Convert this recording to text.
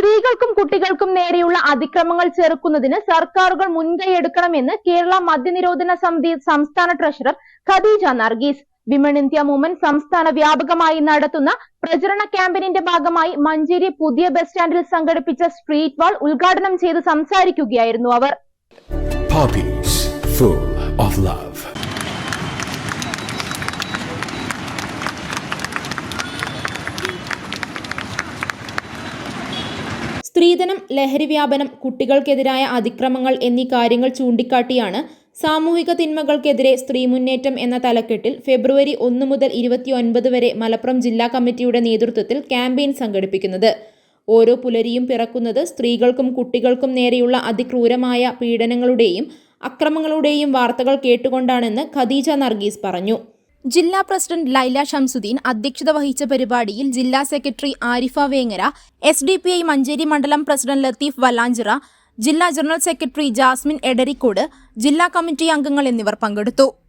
സ്ത്രീകൾക്കും കുട്ടികൾക്കും നേരെയുള്ള അതിക്രമങ്ങൾ ചെറുക്കുന്നതിന് സർക്കാരുകൾ മുൻകൈയെടുക്കണമെന്ന് കേരള മദ്യനിരോധന സമിതി സംസ്ഥാന treasurer Khadija Nargis. Women India movement സംസ്ഥാന വ്യാപകമായി നടത്തുന്ന പ്രചരണ ക്യാമ്പയിനിന്റെ ഭാഗമായി മഞ്ചേരി പുതിയ ബസ് സ്റ്റാൻഡിൽ സംഘടിപ്പിച്ച സ്ട്രീറ്റ് വാൾ ഉദ്ഘാടനം ചെയ്ത് സംസാരിക്കുകയായിരുന്നു അവർ. സ്ത്രീധനം ലഹരി വ്യാപനം കുട്ടികൾക്കെതിരായ അതിക്രമങ്ങൾ എന്നീ കാര്യങ്ങൾ ചൂണ്ടിക്കാട്ടിയാണ് സാമൂഹിക തിന്മകൾക്കെതിരെ സ്ത്രീ മുന്നേറ്റം എന്ന തലക്കെട്ടിൽ ഫെബ്രുവരി ഒന്ന് മുതൽ ഇരുപത്തിയൊൻപത് വരെ മലപ്പുറം ജില്ലാ കമ്മിറ്റിയുടെ നേതൃത്വത്തിൽ ക്യാമ്പയിൻ സംഘടിപ്പിക്കുന്നത്. ഓരോ പുലരിയും പിറക്കുന്നത് സ്ത്രീകൾക്കും കുട്ടികൾക്കും നേരെയുള്ള അതിക്രൂരമായ പീഡനങ്ങളുടെയും അക്രമങ്ങളുടെയും വാർത്തകൾ കേട്ടുകൊണ്ടാണെന്ന് ഖദീജ നർഗീസ് പറഞ്ഞു. ജില്ലാ പ്രസിഡന്റ് ലൈല ഷംസുദ്ദീൻ അധ്യക്ഷത വഹിച്ച പരിപാടിയിൽ ജില്ലാ secretary Arifa Vengara S D P I Manjeri മണ്ഡലം പ്രസിഡന്റ് ലത്തീഫ് വലാഞ്ചിറ ജില്ലാ ജനറൽ സെക്രട്ടറി ജാസ്മിൻ എഡരിക്കോട് ജില്ലാ കമ്മിറ്റി അംഗങ്ങൾ എന്നിവർ പങ്കെടുത്തു.